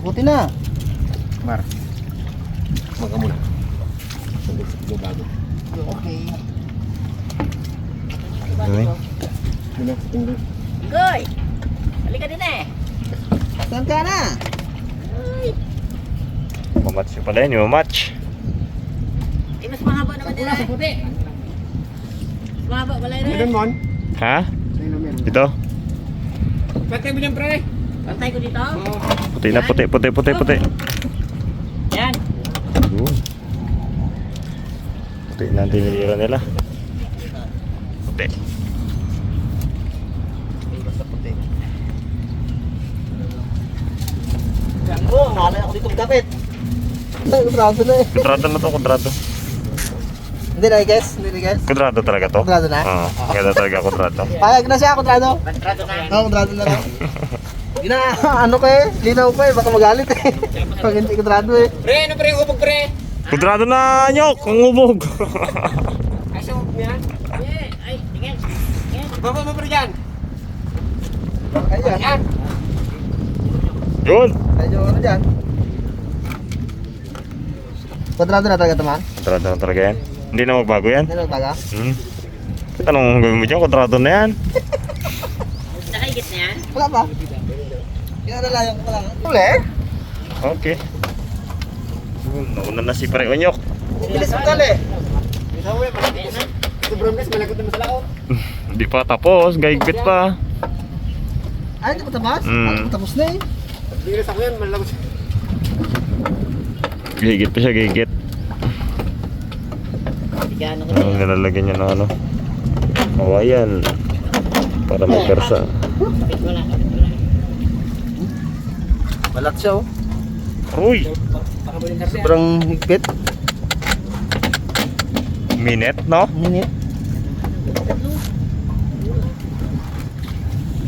Sukutin na. Mar. Maga muna. Sabi sa bago. Okay. Tingnan. Goy! Halika din eh. Saan ka na? Mamatch yung pala yun, yung match. Eh, mas mahaba naman din eh. puti. Mahaba wala rin. mon? Ha? Ito? Patay mo dyan, pre. Pantay ko dito. Puti na, puti, puti, puti, puti. Yan. Yun. Puti na ang tinitira nila. Puti. Oh, nalay ako dito magkapit. Kudrado na eh. Kudrado na to, kudrado. Hindi na guys, hindi na guys. Kudrado talaga to? Kudrado na? Oo, ganda talaga kudrado. Payag na siya, kudrado. Pantrado na. Oo, kudrado na lang. Gina, ano eh, linaw ko eh, baka magalit eh. Pag hindi kudrado eh. Pre, ano pre? Ubog pre. Kudrado na, nyok! Ang ubog! Ay, sa ubog ay, tingin. Baba mo pre dyan. Ayan, Yan. Yun! medyo ano dyan. Kudrado na talaga taman. Kudrado na talaga yan. Hindi na magbago yan. Hindi na taga. Hmm. Anong gawin mo dyan? Kudrado na yan. Na yan. Wala pa. Kaya nalayan ko lang. Uli? Okay. Nauna na si Pare Onyok. Bilis mo tali. Na. Hindi pa tapos, gaigpit pa. Ay, hindi pa tapos? Mm. Tapos na eh. Bilis ako yan, malagot siya. Gigit pa siya, gigit. Ang niya. nilalagyan niya ng ano. Kawayan. Para may persa. Kapit mo na, kapit mo na. Balat siya oh. Uy! Sobrang higpit. Minute, no? Minute.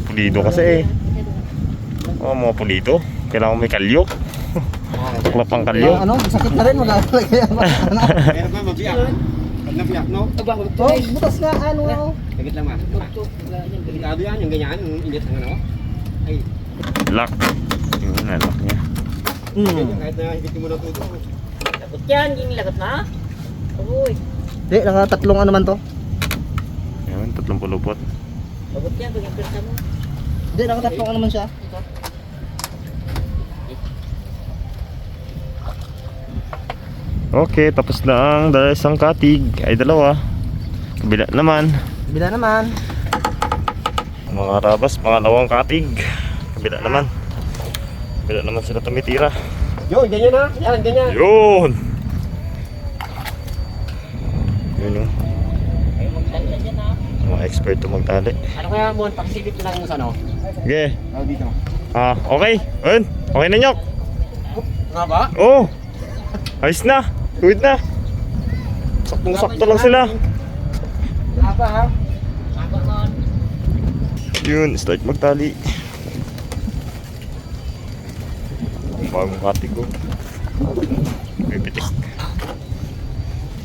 Pulido kasi eh. Oh, mga pulido. Kailangan may kalyo. Tuklap ang kalyo. Ano, sakit na rin. Maglalagay ang ano. Meron ba mabiyak? Pag nabiyak, no? Aba, Oh, butas nga, ano. Sagit lang ma. Delikado yan, yung ganyan, yung init ng ano. Ay, Lock. Yun na, lock niya. Hmm. kahit na higitin mo tuto. Lagot yan, hindi lagot na. Uy, Hindi, nakatatlong ano man to. Yun, tatlong pulupot. lagot yan, pag impirta mo. Hindi, nakatatlong ano man siya. Okay, tapos na ang dala isang katig. Ay, dalawa. Kabila naman. Bila naman. Mga rabas, pangalawang katig. Kabila naman. Kabila naman sila tumitira. Yun, ganyan na. Yan, ganyan. Yun! Yun yung dyan ah. mga expert to magtali. Ano kaya mo, pakisilip ko lang mo sa ano? Okay. Oh, dito. Ah, okay. Ayun. Okay na nyok. Nga ba? Oh. Ayos na. Tuwid na. Saktong sakto lang sila. Nga ba ha? Nun. Yun, start magtali. Bagong katig ko. Pipitik.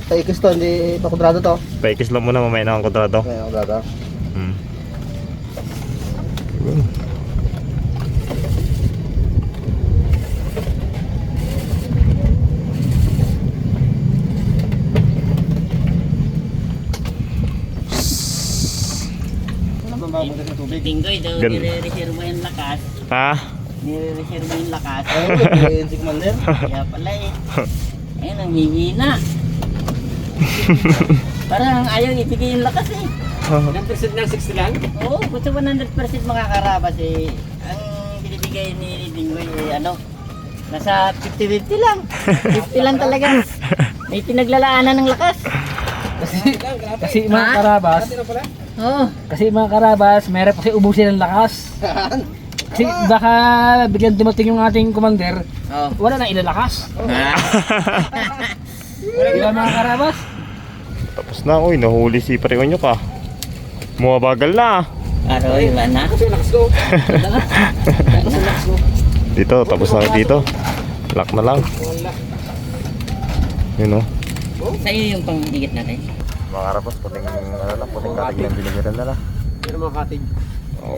Tayo gusto, hindi pa kudrado to. Paikis lang muna mamaya na ang kontrado. Kaya kudrado. Hmm. Yun. Tinggoy daw, mo yung lakas. Ha? Nire-reserve mo yung lakas. Ayun, yung Sigmander. Kaya pala eh. Ayun, ang hihina. Parang ayaw ibigay yung lakas eh. Ilang percent lang? 60 lang? Oo, gusto 100% makakarabas eh. Ang binibigay ni Dinggoy eh, ano, nasa 50-50 lang. 50 lang talaga. May pinaglalaanan ng lakas. Kasi mga karabas? Oo. kasi mga karabas, meron kasi ubusin ng lakas. Kasi baka biglang dumating yung ating commander, Oh. wala na ilalakas. Di ba mga karabas? Tapos na, uy, nahuli si Pareon nyo ka. Mumabagal na. Aro, iba na. Kasi lakas ko. Dito, tapos na dito. Lock na lang. Wala. Yun o. Sa'yo yung panghigit natin. Mga karabas, puting, ano lang, puting katig ng binigyan nila. Pero mga katig. Oh.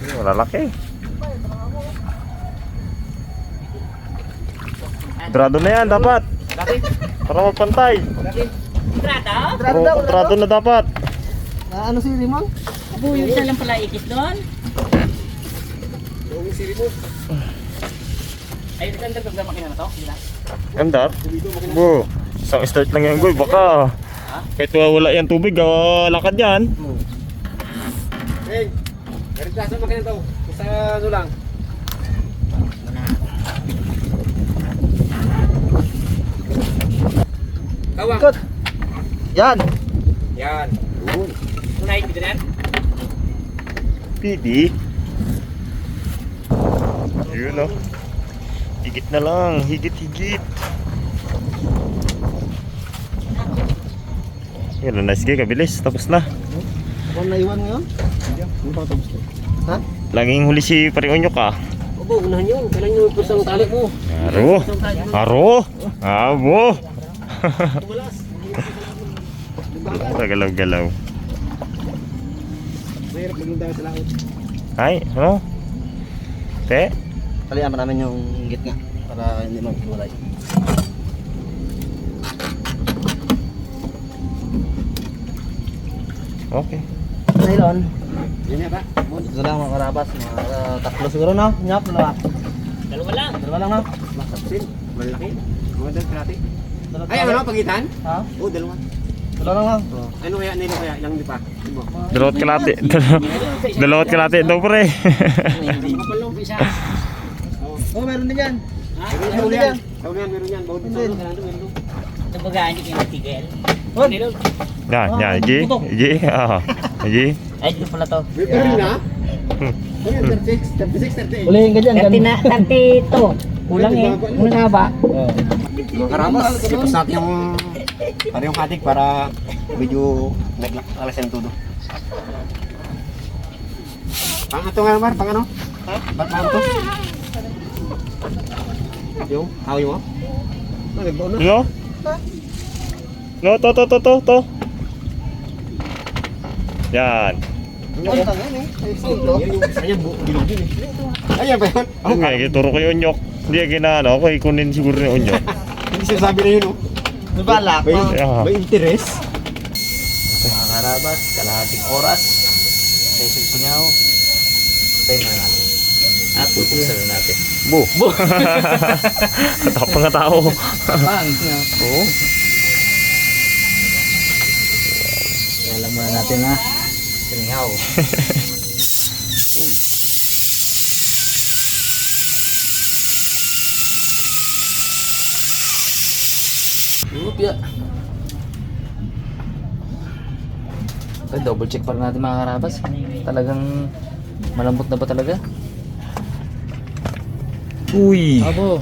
Malalaki. Kontrado na yan dapat. Para magpantay. Kontrado? Kontrado, kontrado na dapat. Ah, ano si Rimon? Buyod na lang pala ikis doon. Yung si Rimon. Ay, andar ka ba makina na to? Andar? Bu. Isang start lang yan, boy. Baka. Kahit wala yan tubig, ah, lakad yan. Hey meron tayo sa makina to. Sa ano lang. Kawang. Ikot. Yan. Yan. Yun. Tunay, dito na yan. PD. Yun oh. Higit na lang, higit-higit. Yun, na nice gig, kabilis, tapos na. Ako naiwan ngayon? Hindi pa tapos. Ha? Laging huli si Paring Onyok ah. Obo, unahan yun. Kailan yung pusang tali mo? Aro, aro, abo. Galaw-galaw. Mahirap maging tayo sa laot. Ay, ano? Te? Kalian namin yung inggit nga para hindi maghiwalay. Okay. Nylon. Yun na ba? Ito lang mga karabas. Mga uh, tatlo siguro no? Nyap, dalawa. Dalawa lang. Dalawa lang no? Sin, malaki. Mga dal krati. Dalawa Ay, ano, pagitan? Ha? Oo, dalawa. Dalawa lang lang. Oh. Ano kaya, nilo kaya, ilang di pa? Di? Dalawat kalate. Dalawat kalate daw pre. Kapalong isa. Oh, meron din yan. Meron Meron din yan. yan. Meron yan, meron yan. Meron sa din. meron meron. Kumbaga, hindi kayo matigil. Oh, Yan, yan, Igi. Igi, ah. Igi. Ay, dito pala to. Meron na? Ano yan, 36, 36, 38. Ulihin ka dyan. 30 na, 32. Kulang eh. Kulang na ba? Mga karabas, ipos natin yung para yung katik para medyo naglakas ng todo. Pang ito nga naman, pang ano? Ha? Ba't pang ito? Yung, hawi mo? Nagbaon na. No? No, to, to, to, to, to. Yan. Ano ka yan eh? Ay, silo. Yan yung isa niya, bu- bilog din eh. Ayan ba yun? Ang nga, ituro kay Onyok. Hindi ka ginaano, ako ikunin siguro ni Onyok. Hindi sinasabi na yun, oh. May balak. May, may interest. Mga karabas, kalahating oras. Sa isang singaw. Tayo na natin. At pupuksan na natin. Bu. Bu. Katapang nga tao. Bang! Oo. Kaya alam muna natin ha. Singaw. Lupya. Ay, double check pa rin natin mga karabas. Talagang malambot na ba talaga? Uy. Abo.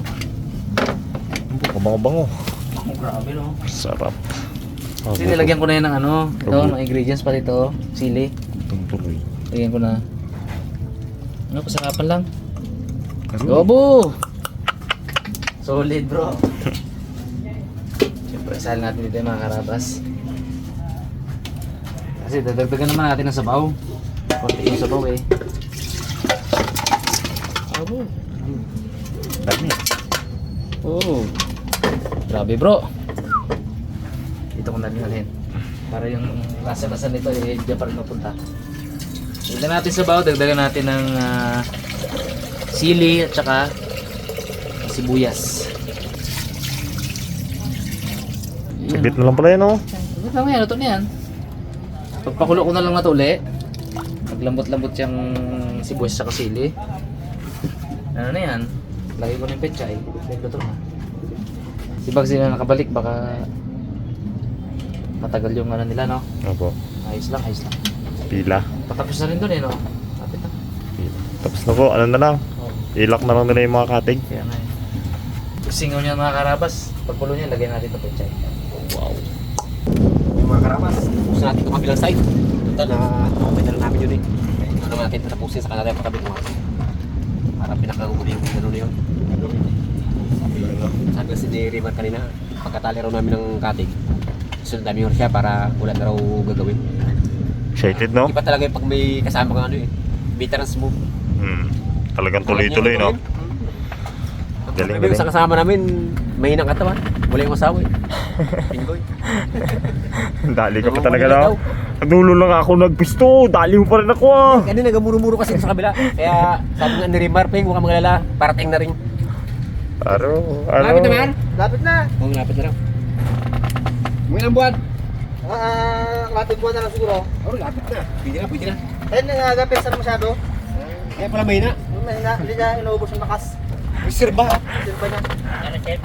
Kabango-bango. Oh, grabe no. Sarap. Kasi nilagyan ko na yan ng ano, ito, mga ingredients pati ito, sili. Lagyan ko na. Ano, kasarapan lang. Gobo! Solid bro. Siyempre, sali natin dito yung mga karabas. Kasi dadagdagan naman natin ng sabaw. Konti yung sabaw eh. Gobo. Dami. Oh. Grabe bro. Dito ko na dinalhin. Para yung lasa-lasa nito eh, diyan pa rin mapunta. Dagdagan natin sabaw, dagdagan natin ng ah, sili at saka sibuyas. Sabit na lang pala oh. Ito lang yan, ito na yan. Pagpakulo ko na lang na ito uli. Maglambot-lambot yung sibuyas sa sili. Ano na yan? Lagay ko na yung pechay. Luto na. Si Bugsy na nakabalik, baka matagal yung ano nila, no? Opo. Ayos lang, ayos lang. Pila. Patapos na rin doon eh, no? Kapit na. Tapos na po, ano na lang. Oh, Ilak na lang nila yung mga katig. kaya nga eh. Singaw niya mga karabas. Pagpulo niya, lagyan natin ito pechay. Wow. Yung mga karabas, tapusin natin itong kabilang side. Ito na, okay na lang namin yun eh. Ito naman natin tapusin sa kanila yung pagkabit mo. Para pinakahuli yung gano'n na yun. Sabi kasi ni Riman kanina, pagkatali raw namin ng katig, sunod namin yung siya para wala na raw gagawin. Excited, no? Iba talaga yung pag may kasama kang ano eh, veterans move. Hmm. Talagang tuloy-tuloy, no? Galing, Galing, galing. Sa kasama namin, mahina ang katawan. Wala yung asawa eh. Pinggoy. Dali ka pa talaga na. Dulo lang ako nagpisto. Dali mo pa rin ako ah. Kanina nagamuro-muro kasi sa kabila. Kaya sabi nga ni Rimar, Ping, huwag ka magalala. Parating na rin. Aro, aro. Lapit naman. Lapit na. Oo, lapit na lang. Mga ilang buwan. Ah, buwan na lang siguro. Oo, lapit na. Pwede na, pwede na. Eh, nagagapit sa masyado. Kaya pala mahina. Mahina, hindi niya inuubos yung lakas. Ba? Sirpa niya. Ano, chef?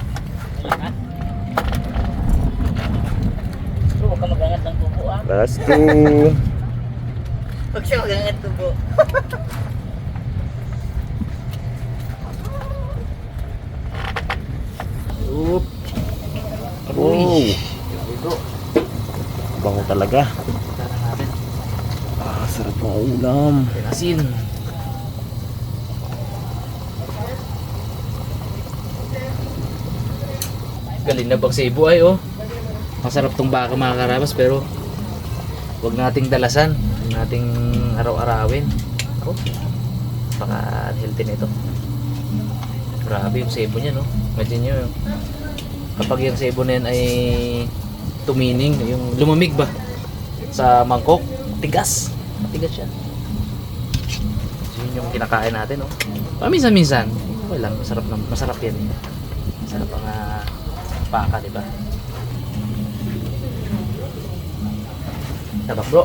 Huwag ka magangat ng tubo ah. Last two. Huwag siya magangat tubo. Oop. Oh. Bango talaga. Ah, sarap ng ulam. Pinasin. Galing na Cebu ay oh. Masarap tong baka mga karabas pero wag nating dalasan. Wag nating araw-arawin. Ako. Baka unhealthy nito. Grabe yung sebo niya no. Imagine nyo kapag yung sebo na yan ay tumining, yung lumamig ba sa mangkok, tigas. Matigas siya. So, yun yung kinakain natin, no? Paminsan-minsan, okay lang, masarap, na, masarap yan. eh. Masarap ang uh, baka, di ba? Tabak, bro.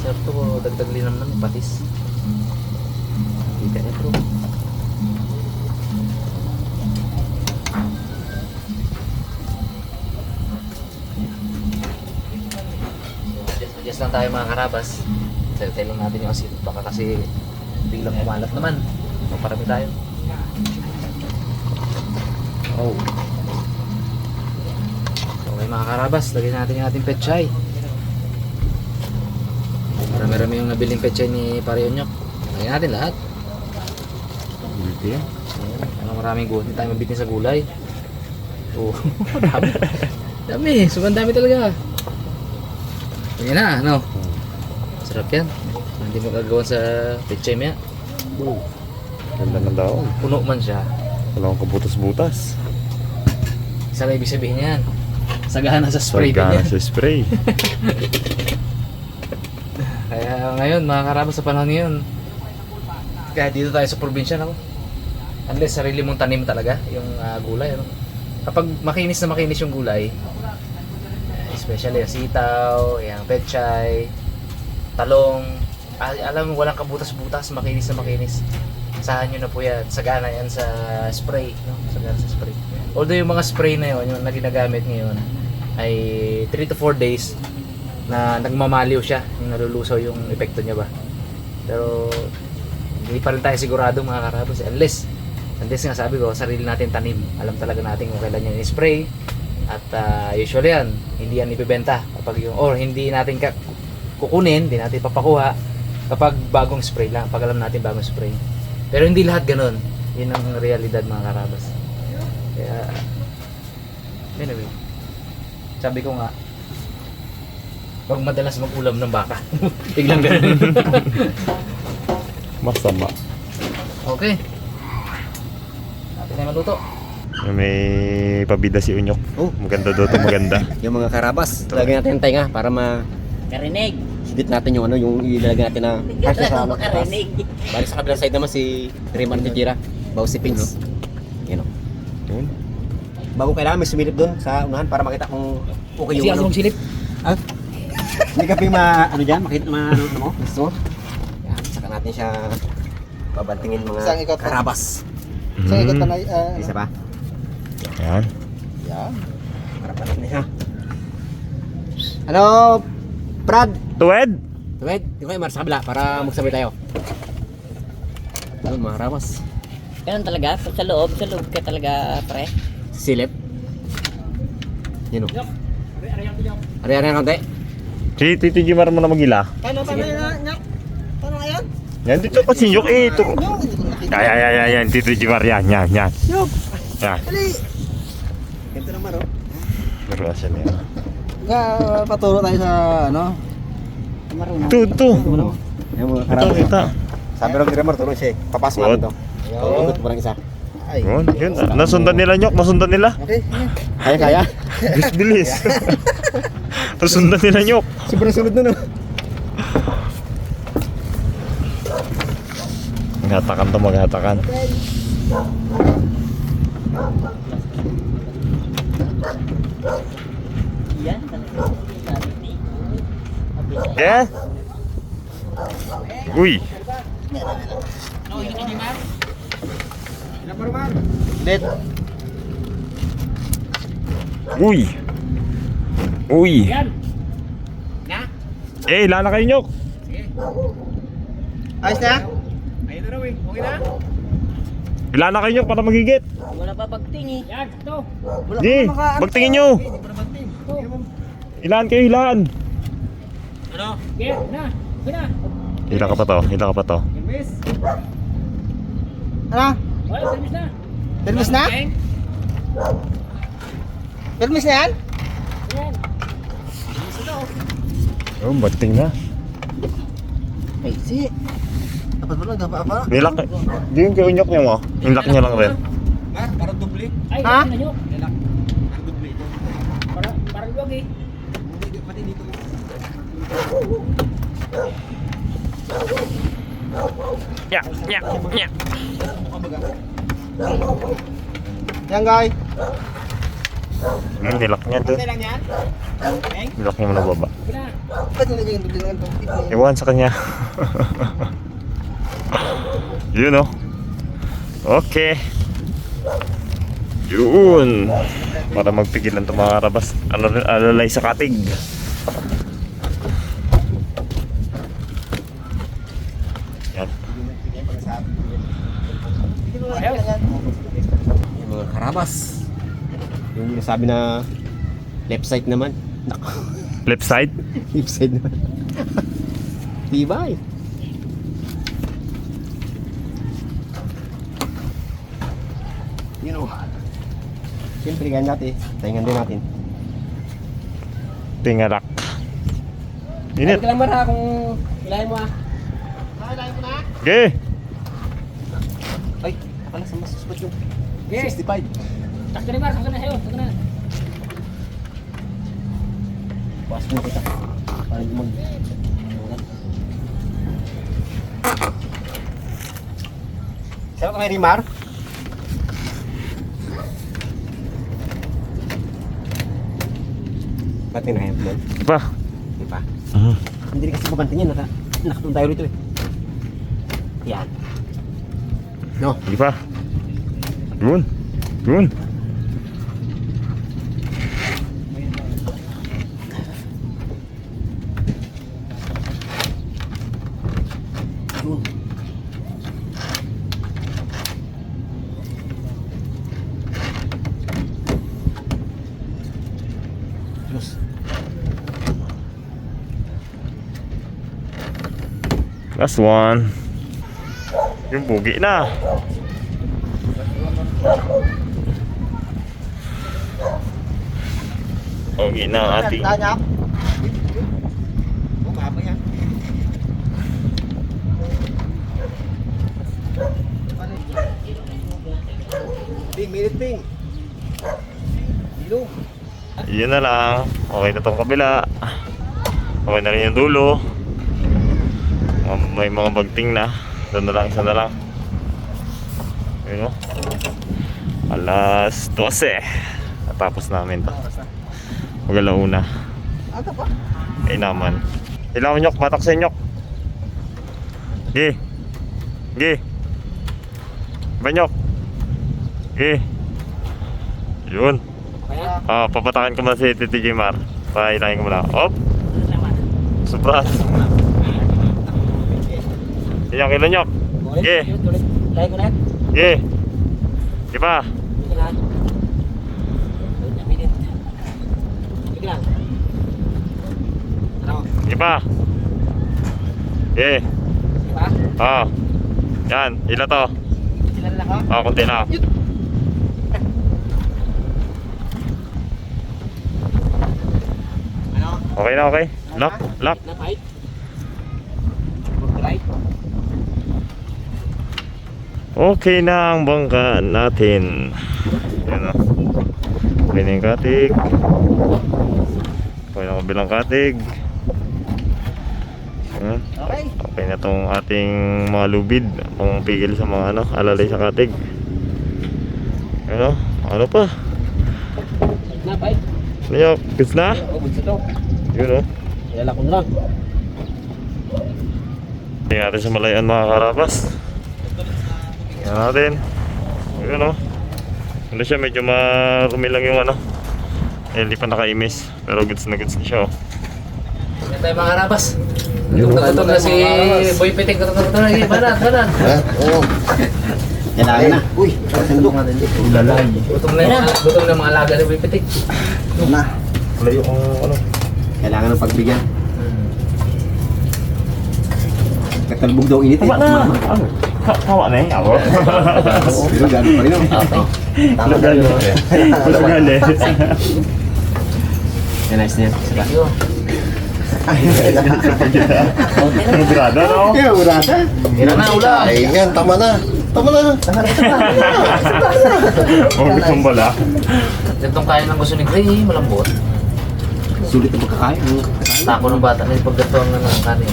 Sarap to, dagdag linam ng patis. Kita niya, bro. Lang tayo mga karabas. Tell lang natin yung asin. Baka kasi biglang umalat naman. Maparami tayo. Oh. Okay mga karabas, lagyan natin yung ating petchay. Marami-rami yung nabiling petchay ni Pare Onyok. Lagyan natin lahat. Hindi. Ano maraming. Hindi tayo mabitin sa gulay. Oh, dami. dami. Sobrang dami talaga. Yan na, ano? Sarap yan. Hindi magagawa sa pechay maya. Ganda ng daon. Puno man siya. Wala akong kabutas-butas. Isa lang ibig sabihin yan. Sagana sa spray din Sargana yan. sa spray. Kaya ngayon, mga karabas sa panahon ngayon, kaya dito tayo sa probinsya, no? Unless sarili mong tanim talaga, yung ah, gulay, ano? Kapag makinis na makinis yung gulay, especially yung sitaw, yung pechay, talong, alam mo, walang kabutas-butas, makinis na makinis. Sahan nyo na po yan. Sagana yan sa spray, no? Sagana sa spray. Although yung mga spray na yun, yung na ginagamit ngayon, ay 3 to 4 days na nagmamaliw siya, yung nalulusaw yung epekto niya ba. Pero hindi pa rin tayo sigurado mga karabas unless unless nga sabi ko sarili natin tanim alam talaga natin kung kailan yan i-spray at ah, usually yan hindi yan ibebenta kapag yung or hindi natin kukunin hindi natin papakuha kapag bagong spray lang pag alam natin bagong spray pero hindi lahat ganun yun ang realidad mga karabas kaya anyway sabi ko nga Huwag madalas mag-ulam ng baka. Biglang ganun. Masama. okay. Natin na maluto. May pabida si Unyok. Oh. Maganda daw to maganda. Yung mga karabas, lagyan natin ng tenga para ma Karinig. higit natin yung ano, yung ilalagay natin na kasya sa ano. Karinig. Balik sa kabilang side naman si Rimar Tijira. Bago si Pins. Yan o. Yun. Bago kailangan may sumilip doon sa unahan para makita kung okay yung Kasi ano. anong silip? Ah? Hindi ka ma ano dyan, makita ma ano, ano mo, gusto mo? Yan, saka natin siya babantingin mga Isang ikot pa. karabas. Sa ikot pa Mm. na, ah, Isa pa? Yan. Yan. Para pa natin siya. Ano, Brad? Tuwed! Wait, yung kayo Mar sa kabila para magsabay tayo. Mga karabas. Ganun talaga. Sa loob, sa loob ka talaga, pre. Silip. Yun o. Ari-ari ang konti. Si Tito Jimar mo na magila. Paano, paano yan? Paano yan? Yan dito kasi Unyok eh. Ito. Yung, hindi ko nakita. Yan, yan, yan, yan. Tito Jimar yan, yan, yan. Yung, Yan. dali. Ganito naman o. Siya niya. Nga, paturo tayo sa, ano? Marunong. Ito, ito. Kita. Sabi rin ni tulong siya eh. Papasok natin to. Ikot mo lang isa. Ay. Yun, yun. Nasundan nila nyok, nasundan nila. Kaya, kaya. Bilis, bilis. nasundan nila nyok. Sobrang sunod na no. Maghatakan to, maghatakan. Yan, talaga. Sabi ni. Kaya? Uy, Let. uy. Uy. Eh, lala kayo nyok. Ayos na? Ilala kayo nyok para magigit. Wala pa pagting eh. Yan, ito. Wala Di, pa maka- magtingin nyo. Ilan kayo, ilan? Get na. Gina. Hila ka pa to, hila ka pa to. Ano? Wala, service na. Permis na? Permis na yan? Yan. Oh, bagting na. Ay, si. Dapat mo lang, dapat apa? Nilak, di yung kayo nyok niya mo. Nilak niya lang rin. Ay, Ha? ha? nyo. Para, para luwag eh. Ya, ya, ya. Yan, guys. Hmm, nilak niya dun. Nilak niya mo na baba. Iwan sa kanya. Yun oh. Okay. Yun. Para magpigilan itong mga karabas. Ano rin, alalay sa katig. Yan. Karabas. Yung nasabi na left side naman. Nako, Left side. left side naman. Tibay. Yun o. Siyempre, ganyan natin. Taingan din natin. Tingarak. Init. ka lang mara kung ilahin mo ah. Okay. Ay, pala sa mas suspot yung. 65. Tak na, Mar. Tak na, sayo. Tak na. Bukas mo kita. Para di mag... Sarap kay Rimar? Ba't tinahayap mo? Pa. Di ba? Mhm. Hindi rin kasi maganti niya. Naka, nakatun tayo rito eh. Yan. No? Di pa. Yun. Yun. Yun. Diyos. Last one. Yung bugi na. Bugi na ang ating. Ping, minute ping. Ilong. Yun na lang. Okay na tong kabila. Okay na rin yung dulo. May mga bagting na. Doon na lang, isa na lang. Yun o. Alas 12. Natapos namin to. Magalauna. Ano pa? Ay naman. Ilaw nyok, patak sa nyok. Gi. Gi. Banyok. Gi. Yun. Ah, papatakan ko muna si Titi Jimar. Pahilahin ko muna. Op. Supras. Inyok, ilo nyok. Gi. Gi. Di ba? Sige na. Doon na minute. Sige lang. Ano? Di ba? Gi. Di ba? Ah. Yan, ilo to. Sila na ako. Ah, kunti na. Ano? Okay na, okay? Lock, lock. Na fight. Right? Okay na ang bangka natin. Yan o. Okay na yung katig. Okay na ang kabilang katig. Okay. Okay na tong ating mga lubid. Pang pigil sa mga ano, alalay sa katig. Ano? Ano pa? Na, bye. Ano? Goods na? Oh, bunso to. Yun o. Ilala ko na lang. Tingnan natin sa malayan mga karabas. Tingnan natin. Yun o. Ano siya, medyo marumi lang yung ano. Eh, hindi pa naka-imis. Pero goods na goods na siya oh. o. Yan tayo mga karabas. Gutom na gutom na si Boy Pitik. Gutom na gutom na. Sige, Banan, banan. Ha? Oo. Kailangan na. Uy, sandok. Lalay. Gutom na gutom na yung mga alaga ni Boy Pitik. Na. Layo kung ano. Kailangan ng pagbigyan. Katalbog daw init eh. Tama na. Ano? Tama na eh. Ako. Pero gano'n pa rin oh. Tama na yun. Pagkagal eh. Yan, nice na yan. Saka. Ano grado no? Yeah, urata. Hira na, ulan. Ay, yan, tama na. Tama na. Huwag gusto bala. Itong kain ng gusto ni Gray, malambot. Sulit ang pagkakain. Tako ng bata na yung paggato ang ano, kanin.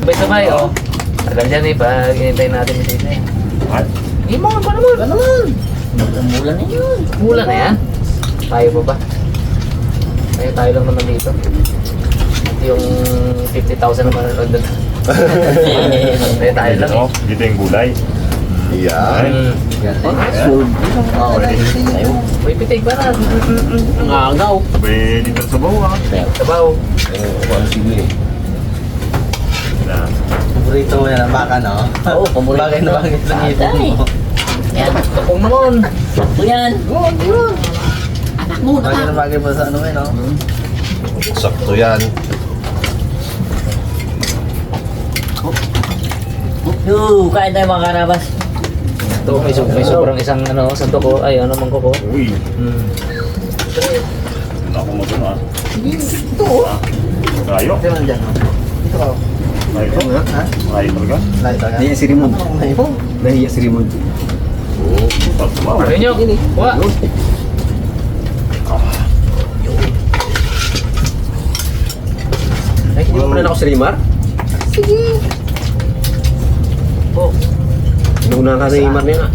Sabay sabay, oh. Tagal dyan eh, pag hinintay natin yung sila eh. Ay, Hindi mo, ano naman? Ano naman? Mula na yun. Mula na yan. Tayo pa ba? Tayo tayo lang naman dito. At yung 50,000 naman ang doon. Tayo tayo lang eh. Dito yung gulay. Yan. Ay, Uy, pitig ba na? Ang agaw. Sabi dito sa bawah. Sabaw. Sige. Yan. Paborito mo yan ang baka, no? Oo, paborito. Bagay na bagay sa Bata ngipin eh. mo. Yan. Kapong. Sakto yan. Yun, yun. Anak mo, Bagay na bagay pa sa ano eh, no? Sakto yan. Yo, kain tayo mga karabas. Ito, may, so- may sobrang isang ano, santo ko. Ay, ano man ko ko. Uy, Hmm. hindi ako mag-ano ah. Ito. Kayo? Ito lang dyan? Ito ka. Kayo? Ha? Kayo talaga? Lahat talaga. Nahiya si Rimon. Ay, mo. Nahiya si Rimon. Wow. Ayun nyo. Wa. Ay, hindi mo na ako si Rimar? Oh. Inuuna ka ni Rimar niya nga.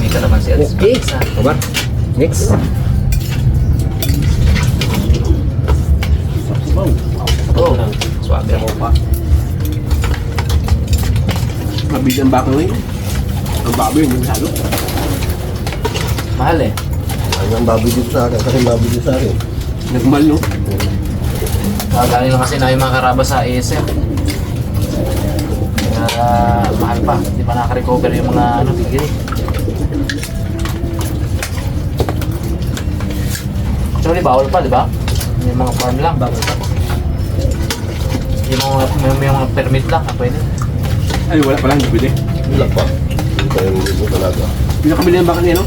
May ka naman si Aris. Okay. Next. Oh. Swabe ako pa. Mabili ang ngayon. Ang baboy, masyado. Mahal eh. Ano ang baboy dito sa akin? Kasi baboy dito sa akin. Nagmal, no? Kagaling lang kasi na yung mga karabas sa ASM. Kaya mahal pa. Hindi pa nakarecover yung mga ano, tigil. Actually, bawal pa, di ba? Yung mga farm lang, bawal pa. Yung mga, yung, yung mga permit lang, ah, pwede. Ay, wala pa lang, hindi pwede. Wala pa. Hindi tayo mo talaga. Pinakabili ng baka niya, no?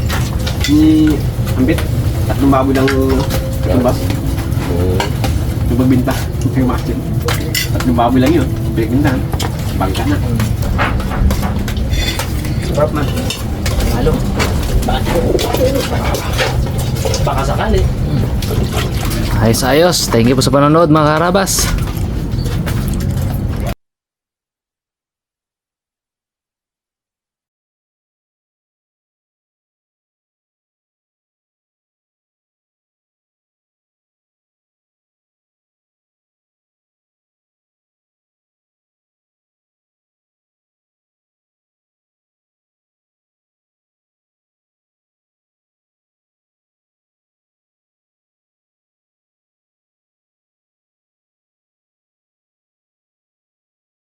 Ni Ambit. Tatlong baboy ng tumbas. Oo. Yung pagbinta. Yung masin. Tatlong baboy lang yun. Pinagbintahan. Bangka na. Sarap na. Halo. Baka sakali. Ayos ayos. Thank you po sa panonood mga karabas.